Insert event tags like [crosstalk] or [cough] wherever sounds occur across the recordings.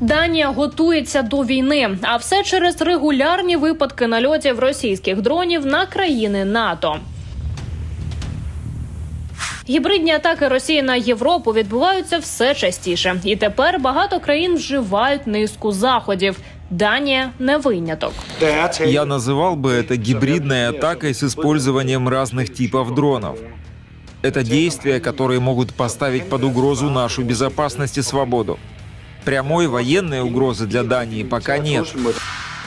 Данія готується до війни, а все через регулярні випадки нальотів російських дронів на країни НАТО. Гібридні атаки Росії на Європу відбуваються все частіше, і тепер багато країн вживають низку заходів. Данія не виняток. Я называл бы это гибридной атакой с использованием разных типов дронов. Это действия, которые могут поставить под угрозу нашу безопасность и свободу. Прямой военной угрозы для Дании пока нет.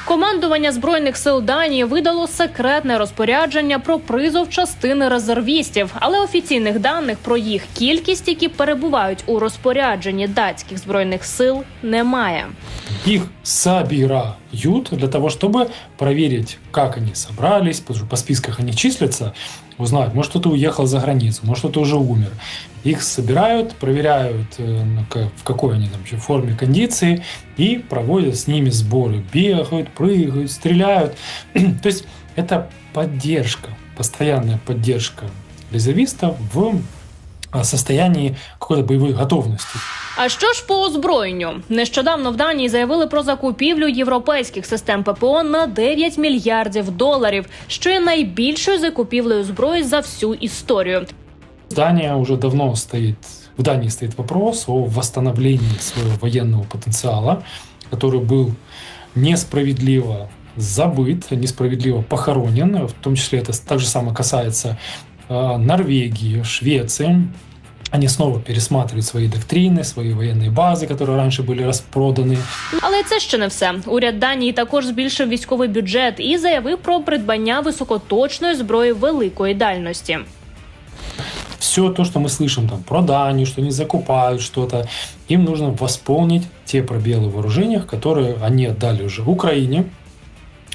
Командування збройних сил Данії видало секретне розпорядження про призов частини резервістів, але офіційних даних про їх кількість, які перебувають у розпорядженні датських збройних сил, немає. Их собирают для того, чтобы проверить, как они собрались, по списках они числятся, узнать, может кто-то уехал за границу, может кто-то уже умер. Их собирают, проверяют, э, на ка- в какой они там вообще форме, кондиции, и проводят с ними сборы. Бегают, прыгают, стреляют. [clears throat] То есть это поддержка, постоянная поддержка резервистов в а, состоянии какой-то боевой готовности. А що ж по озброєнню? Нещодавно в Данії заявили про закупівлю європейських систем ППО на 9 мільярдів доларів, що є найбільшою закупівлею зброї за всю історію. Дания уже давно стоит, в Дании стоит вопрос о восстановлении своего военного потенциала, который был несправедливо забыт, несправедливо похоронен. В том числе это так же самое касается э, Норвегии, Швеции. Они снова пересматривают свои доктрины, свои военные базы, которые раньше были распроданы. Але це ще не все. Уряд Данії також збільшив військовий бюджет і заявив про придбання високоточної зброї великої дальності. Все то, что мы слышим там про Данию, что они закупают что-то, им нужно восполнить те пробелы в вооружениях, которые они отдали уже Украине,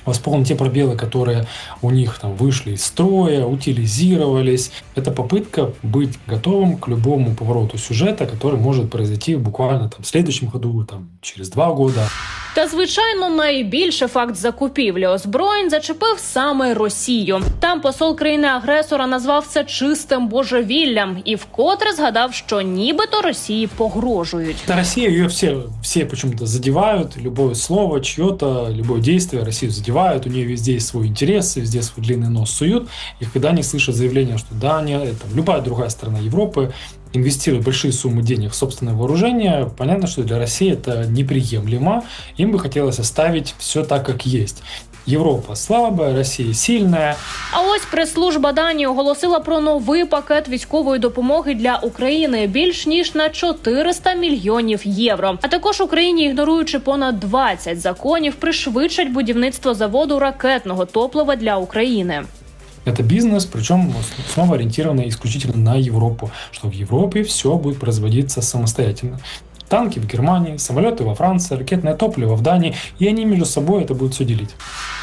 восполнить те пробелы, которые у них там вышли из строя, утилизировались. Это попытка быть готовым к любому повороту сюжета, который может произойти буквально там в следующем году, там через два года. Та звичайно, найбільше факт закупівлі озброєнь зачепив саме Росію. Там посол країни-агресора назвав це чистим божевіллям і вкотре згадав, що нібито Росії погрожують. Да, Россия, ее все, все почему-то задевают, любое слово, чье-то, любое действие Россию задевают, у нее везде есть свой интерес, везде свой длинный нос суют, и когда они слышат заявление, что Дания, это любая другая страна Европы инвестирует большие суммы денег в собственное вооружение, понятно, что для России это неприемлемо, им бы хотелось оставить все так, как есть. Европа слабая, Россия сильная, А ось прес-служба Данії оголосила про новий пакет військової допомоги для України більш ніж на 400 мільйонів євро. А також Україні, ігноруючи понад 20 законів, пришвидшать будівництво заводу ракетного топлива для України. Это бизнес, причем снова ориентированный исключительно на Европу, что в Европе все будет производиться самостоятельно. Танки в Германии, самолеты во Франции, ракетное топливо в Дании, и они между собой это будут все делить.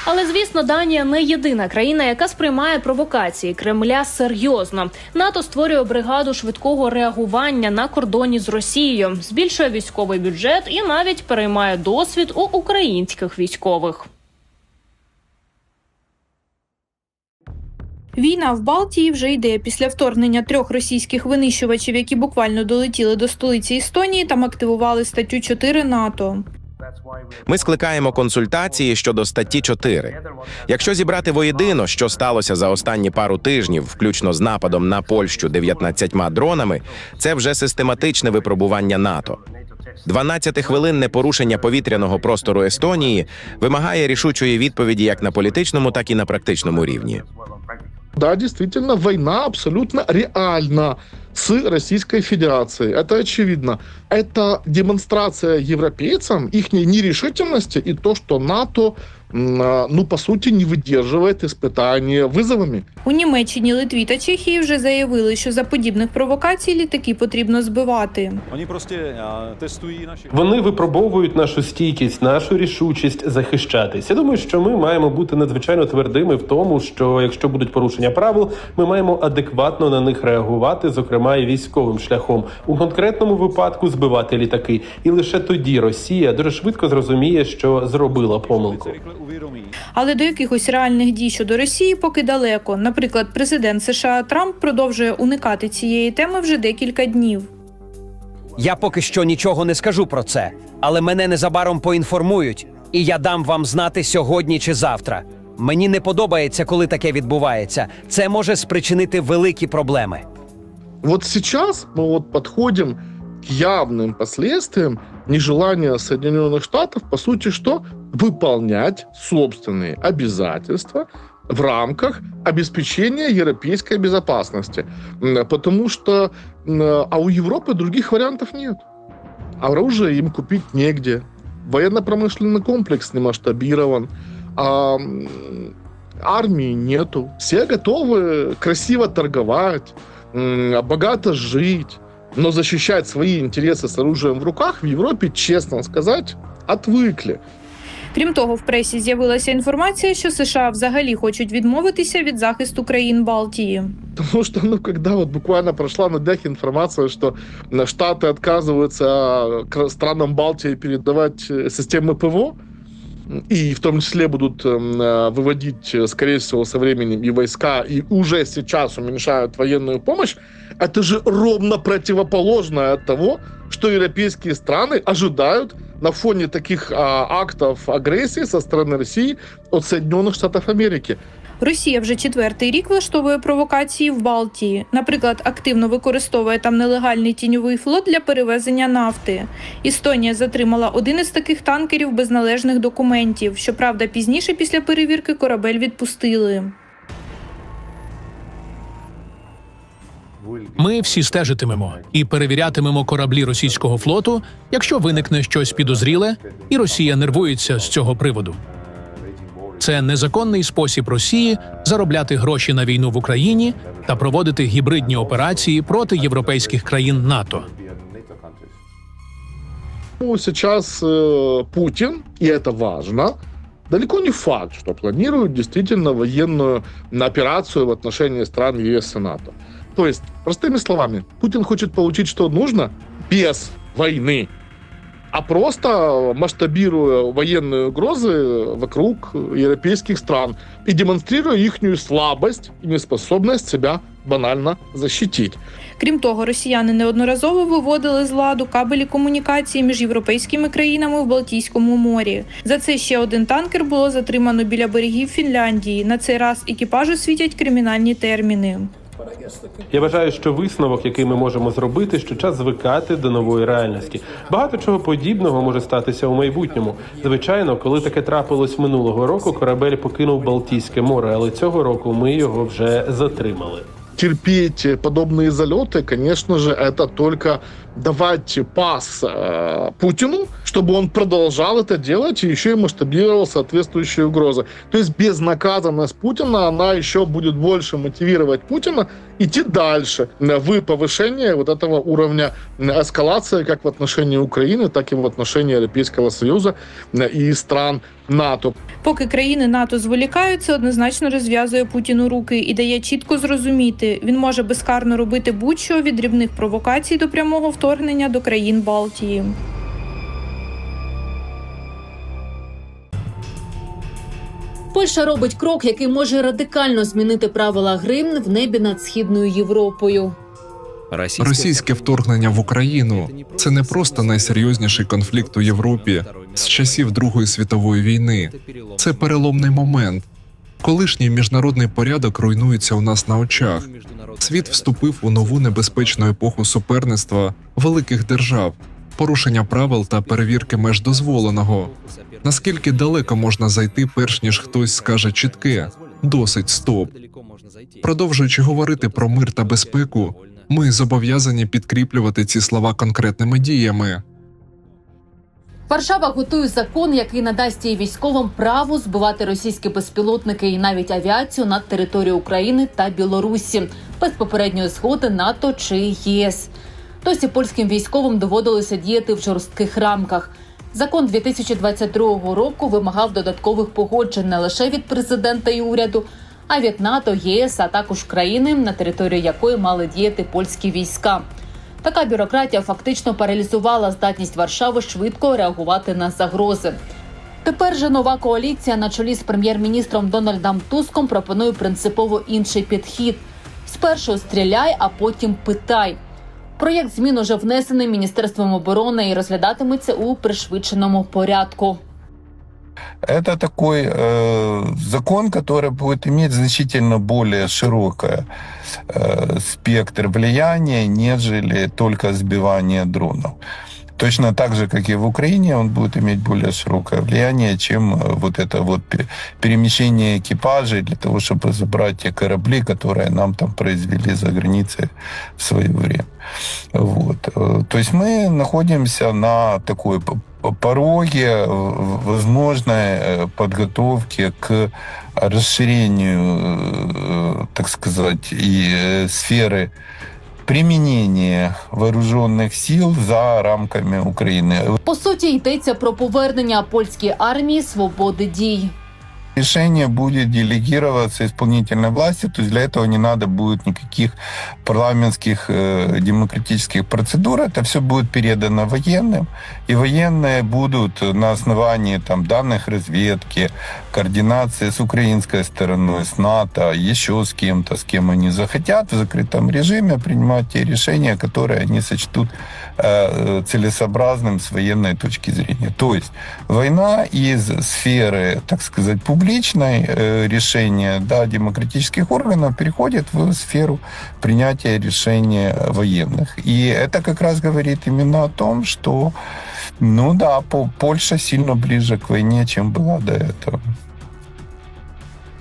Але звісно, Данія не єдина країна, яка сприймає провокації Кремля серйозно. НАТО створює бригаду швидкого реагування на кордоні з Росією, збільшує військовий бюджет і навіть переймає досвід у українських військових. Війна в Балтії вже йде після вторгнення трьох російських винищувачів, які буквально долетіли до столиці Естонії. Там активували статтю 4 НАТО. Ми скликаємо консультації щодо статті 4. Якщо зібрати воєдино, що сталося за останні пару тижнів, включно з нападом на Польщу 19 дронами, це вже систематичне випробування НАТО. 12-хвилинне порушення повітряного простору Естонії вимагає рішучої відповіді як на політичному, так і на практичному рівні. Да, действительно, война абсолютно реальна с Российской Федерацией. Это очевидно. Это демонстрация европейцам их нерешительности и то, что НАТО, ну, по сути, не выдерживает испытания вызовами. У Німеччині, Литві та Чехії вже заявили, що за подібних провокацій літаки потрібно збивати. Oni prostě a, testují naši Вони випробовують нашу стійкість, нашу рішучість захищатись. Я думаю, що ми маємо бути надзвичайно твердими в тому, що якщо будуть порушення правил, ми маємо адекватно на них реагувати, зокрема і військовим шляхом, у конкретному випадку збивати літаки. І лише тоді Росія дуже швидко зрозуміє, що зробила помилку. Але до якихось реальних дій щодо Росії поки далеко. Наприклад, президент США Трамп продовжує уникати цієї теми вже декілька днів. Я поки що нічого не скажу про це, але мене незабаром поінформують, і я дам вам знати сьогодні чи завтра. Мені не подобається, коли таке відбувається. Це може спричинити великі проблеми. Вот сейчас мы вот подходим к явным последствиям нежелания Соединенных Штатов, по сути, что выполнять собственные обязательства в рамках обеспечения европейской безопасности. Потому что а у Европы других вариантов нет. Оружие им купить негде. Военно-промышленный комплекс не масштабирован. А, армии нету. Все готовы красиво торговать, богато жить, но защищать свои интересы с оружием в руках в Европе, честно сказать, отвыкли. Крім того, в пресі з'явилася інформація, що США взагалі хочуть відмовитися від захисту країн Балтії. Потому что, ну, когда вот буквально прошла на днях информация, что э, Штаты отказываются э, к странам Балтии передавать э, системы ПВО, и в том числе будут эм, э, выводить, э, скорее всего, со временем и войска, и уже сейчас уменьшают военную помощь, это же ровно противоположное от того, что европейские страны ожидают на фоне таких а, актов агрессии со стороны России от Соединенных Штатов Америки. Росія вже четвертий рік влаштовує провокації в Балтії. Наприклад, активно використовує там нелегальний тіньовий флот для перевезення нафти. Естонія затримала один із таких танкерів без належних документів. Щоправда, пізніше після перевірки корабель відпустили. Ми всі стежитимемо і перевірятимемо кораблі російського флоту, якщо виникне щось підозріле, і Росія нервується з цього приводу. Це незаконний спосіб Росії заробляти гроші на війну в Україні та проводити гібридні операції проти європейських країн НАТО. Ну, сейчас э, Путин, и это важно, далеко не факт, что планирует действительно военную операцию в отношении стран ЕС и НАТО. То есть, простыми словами, Путин хочет получить, что нужно, без войны, а просто масштабируя военные угрозы вокруг европейских стран и демонстрируя их слабость и неспособность себя банально защитить. Крім того, росіяни неодноразово виводили з ладу кабелі комунікації між європейськими країнами в Балтійському морі. За це ще один танкер було затримано біля берегів Фінляндії. На цей раз екіпажу світять кримінальні терміни. Я вважаю, що висновок, який ми можемо зробити, що час звикати до нової реальності. Багато чого подібного може статися у майбутньому. Звичайно, коли таке трапилось минулого року, корабель покинув Балтійське море, але цього року ми його вже затримали. терпеть подобные залеты, конечно же, это только давать пас э, Путину, чтобы он продолжал это делать и еще и масштабировал соответствующие угрозы. То есть безнаказанность Путина, она еще будет больше мотивировать Путина идти дальше э, в повышение вот этого уровня э, эскалации как в отношении Украины, так и в отношении Европейского Союза э, и стран НАТО. Поки країни НАТО зволікають, це однозначно розв'язує Путіну руки і дає чітко зрозуміти, він може безкарно робити будь-що від дрібних провокацій до прямого вторгнення до країн Балтії. Польща робить крок, який може радикально змінити правила гри в небі над східною Європою. Російське вторгнення в Україну це не просто найсерйозніший конфлікт у Європі з часів Другої світової війни. Це переломний момент. Колишній міжнародний порядок руйнується у нас на очах. Світ вступив у нову небезпечну епоху суперництва великих держав, порушення правил та перевірки меж дозволеного. Наскільки далеко можна зайти, перш ніж хтось скаже чітке досить стоп. Продовжуючи говорити про мир та безпеку, ми зобов'язані підкріплювати ці слова конкретними діями. Варшава готує закон, який надасть її військовим право збивати російські безпілотники і навіть авіацію над територією України та Білорусі без попередньої згоди НАТО чи ЄС. Досі польським військовим доводилося діяти в жорстких рамках. Закон 2022 року вимагав додаткових погоджень не лише від президента і уряду, а від НАТО, ЄС, а також країни, на території якої мали діяти польські війська. Така бюрократія фактично паралізувала здатність Варшави швидко реагувати на загрози. Тепер же нова коаліція на чолі з прем'єр-міністром Дональдом Туском пропонує принципово інший підхід: спершу стріляй, а потім питай. Проєкт змін уже внесений міністерством оборони і розглядатиметься у пришвидшеному порядку. Это такой э, закон, который будет иметь значительно более широкий э, спектр влияния, нежели только сбивание дронов. Точно так же, как и в Украине, он будет иметь более широкое влияние, чем э, вот это вот пе- перемещение экипажей для того, чтобы забрать те корабли, которые нам там произвели за границей в свое время. Вот. Э, То есть мы находимся на такой пороге э, возможной подготовки к расширению, так сказать, и сферы применения вооруженных сил за рамками України. По суті, йдеться про повернення польській армії свободи дій. Решение будет делегироваться исполнительной власти, то есть для этого не надо будет никаких парламентских э, демократических процедур. Это все будет передано военным, и военные будут на основании там, данных разведки, координации с украинской стороной, с НАТО, еще с кем-то, с кем они захотят в закрытом режиме принимать те решения, которые они сочтут э, целесообразным с военной точки зрения. То есть война из сферы, так сказать, публичной э, решения да, демократических органов переходит в сферу принятия решений военных. И это как раз говорит именно о том, что, ну да, По- Польша сильно ближе к войне, чем была до этого.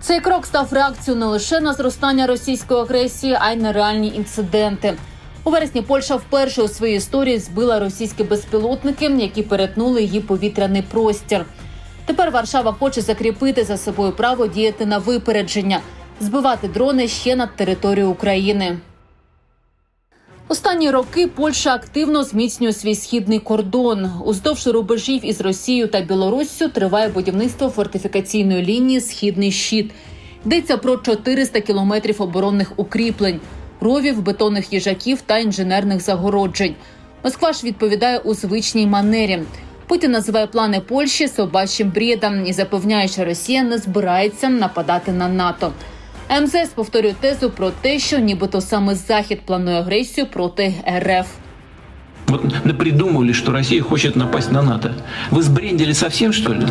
Цей крок став реакцією не лише на зростання російської агресії, а й на реальні інциденти. У вересні Польща вперше у своїй історії збила російські безпілотники, які перетнули її повітряний простір. Тепер Варшава хоче закріпити за собою право діяти на випередження, збивати дрони ще над територією України. Останні роки Польща активно зміцнює свій східний кордон. Уздовж рубежів із Росією та Білоруссю триває будівництво фортифікаційної лінії Східний щит. Йдеться про 400 кілометрів оборонних укріплень, ровів, бетонних їжаків та інженерних загороджень. Москва ж відповідає у звичній манері. Путін називає плани Польщі собачим бредом і запевняє, що Росія не збирається нападати на НАТО. А МЗС повторює тезу про те, що нібито саме Захід планує агресію проти РФ. Вот напридумывали, что Россия хочет напасть на НАТО. Вы сбрендили совсем, что ли?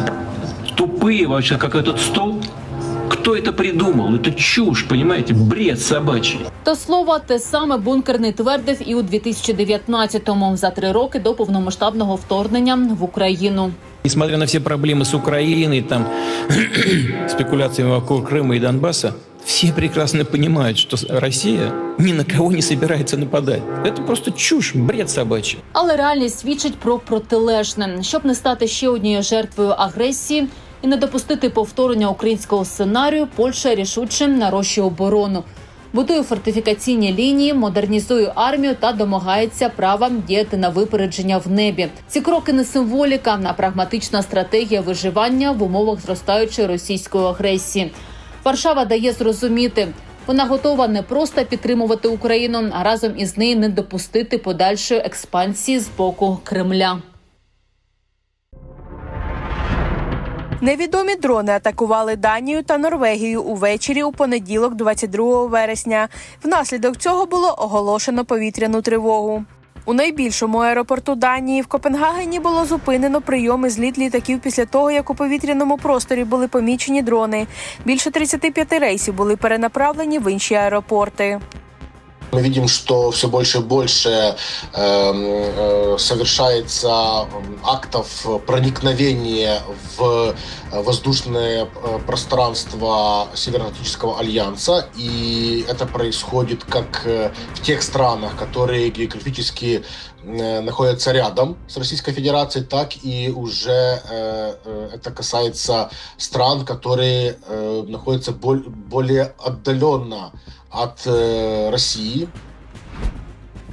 Тупые вообще, как этот стол? Кто это придумал? Это чушь, понимаете? Бред собачий. До слова, те саме бункерний твердив і у 2019-му, за три роки до повномасштабного вторгнення в Україну. Несмотря на все проблемы с Украиной, там, [clears throat] спекуляциями вокруг Крыма и Донбасса, все прекрасно понимают, что Россия ни на кого не собирается нападать. Это просто чушь, бред собачий. Але реальність свідчить про протилежне, щоб не стати ще однією жертвою агресії і не допустити повторення українського сценарію. Польща рішуче нарощує оборону, будує фортифікаційні лінії, модернізує армію та домагається права діяти на випередження в небі. Ці кроки не символіка, а прагматична стратегія виживання в умовах зростаючої російської агресії. Варшава дає зрозуміти. Вона готова не просто підтримувати Україну, а разом із нею не допустити подальшої експансії з боку Кремля. Невідомі дрони атакували Данію та Норвегію увечері у понеділок, 22 вересня. Внаслідок цього було оголошено повітряну тривогу. У найбільшому аеропорту Данії в Копенгагені було зупинено прийом і зліт літаків після того, як у повітряному просторі були помічені дрони. Більше 35 рейсів були перенаправлені в інші аеропорти. Мы видим, что все больше и больше э, э, совершается м, актов проникновения в воздушное э, пространство Североатлантического альянса, и это происходит как э, в тех странах, которые географически э, находятся рядом с Российской Федерацией, так и уже э, э, это касается стран, которые э, находятся боль- более отдаленно от е, Росії.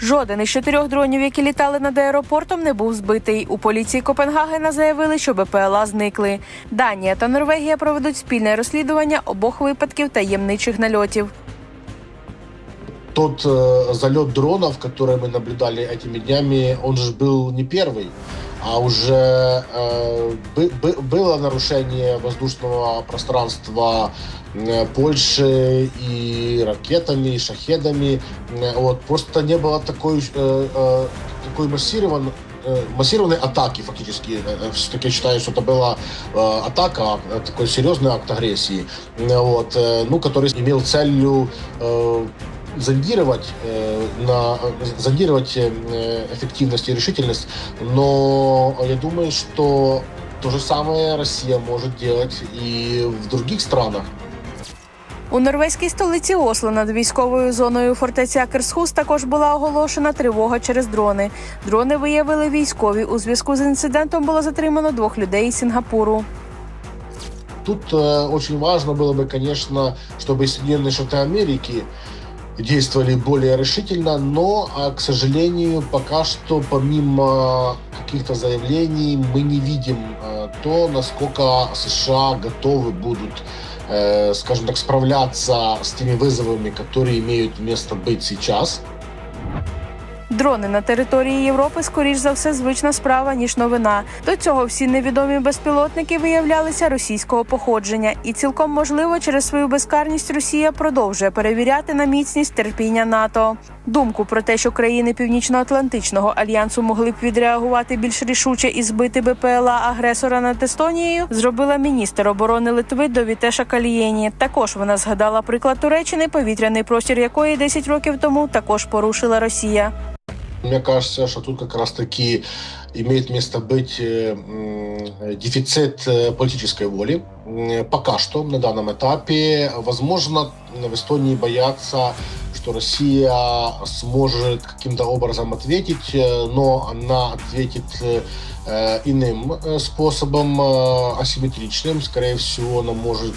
Жоден із чотирьох дронів, які літали над аеропортом, не був збитий. У поліції Копенгагена заявили, що БПЛА зникли. Данія та Норвегія проведуть спільне розслідування обох випадків таємничих нальотів. Тот э, залет дронов, который мы наблюдали этими днями, он же был не первый. а уже э, бы- бы- было нарушение воздушного пространства э, Польши и ракетами, и шахедами. Э, Вот. Просто не было такой, э, э, такой э, массированной атаки фактически. Э, Все-таки я считаю, что это была атака, такой серьезный акт агрессии, вот, ну, который имел целью зондировать, э, на, зондировать э, эффективность и решительность, но я думаю, что то же самое Россия может делать и в других странах. У норвезькій столиці Осло над військовою зоною фортеця Керсхус також була оголошена тривога через дрони. Дрони виявили військові. У зв'язку з інцидентом було затримано двох людей із Сінгапуру. Тут э, очень важно было бы, конечно, чтобы Соединенные Штаты Америки действовали более решительно, но, а, к сожалению, пока что помимо каких-то заявлений мы не видим э, то, насколько США готовы будут, э, скажем так, справляться с теми вызовами, которые имеют место быть сейчас. Дрони на території Європи, скоріш за все, звична справа ніж новина. До цього всі невідомі безпілотники виявлялися російського походження, і цілком можливо, через свою безкарність Росія продовжує перевіряти на міцність терпіння НАТО. Думку про те, що країни Північно-Атлантичного альянсу могли б відреагувати більш рішуче і збити БПЛА агресора над Естонією, зробила міністр оборони Литви Довітеша Калієні. Також вона згадала приклад Туреччини, повітряний простір якої 10 років тому також порушила Росія. Мне кажется, что тут как раз-таки имеет место быть э, дефицит э, политической воли. Пока что, на данном этапе, возможно, в Эстонии боятся, что Россия сможет каким-то образом ответить, э, но она ответит иным способом, асимметричным. Скорее всего, она может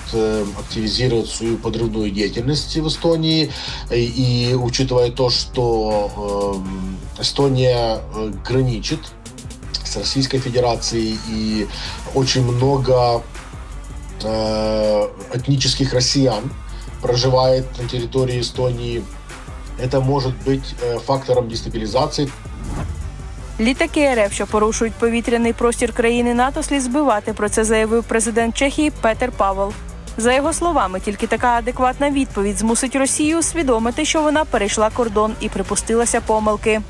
активизировать свою подрывную деятельность в Эстонии. И, учитывая то, что Эстония граничит с Российской Федерацией и очень много э, этнических россиян проживает на территории Эстонии, это может быть э, фактором дестабилизации Літаки РФ, що порушують повітряний простір країни НАТО, слід збивати. Про це заявив президент Чехії Петер Павел. За його словами, тільки така адекватна відповідь змусить Росію усвідомити, що вона перейшла кордон і припустилася помилки.